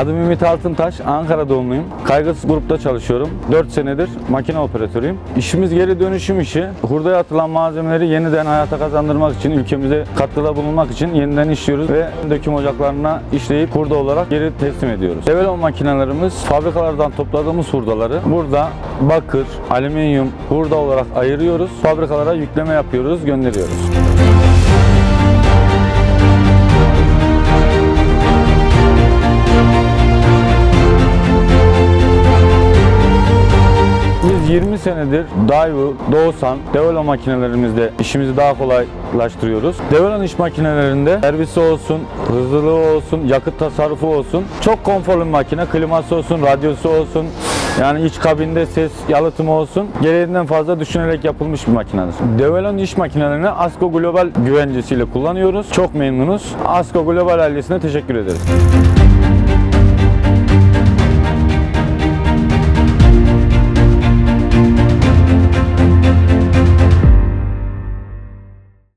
Adım Ümit Altıntaş, Ankara doğumluyum. Kaygısız grupta çalışıyorum. 4 senedir makine operatörüyüm. İşimiz geri dönüşüm işi. Hurdaya atılan malzemeleri yeniden hayata kazandırmak için, ülkemize katkıda bulunmak için yeniden işliyoruz ve döküm ocaklarına işleyip hurda olarak geri teslim ediyoruz. Develon makinelerimiz fabrikalardan topladığımız hurdaları burada bakır, alüminyum hurda olarak ayırıyoruz. Fabrikalara yükleme yapıyoruz, gönderiyoruz. 20 senedir Daewoo, Doosan, Develon makinelerimizde işimizi daha kolaylaştırıyoruz. Develon iş makinelerinde servisi olsun, hızlılığı olsun, yakıt tasarrufu olsun. Çok konforlu bir makine. Kliması olsun, radyosu olsun. Yani iç kabinde ses yalıtımı olsun. Gereğinden fazla düşünerek yapılmış bir makinedir. Develon iş makinelerini Asko Global güvencesiyle kullanıyoruz. Çok memnunuz. Asko Global ailesine teşekkür ederiz.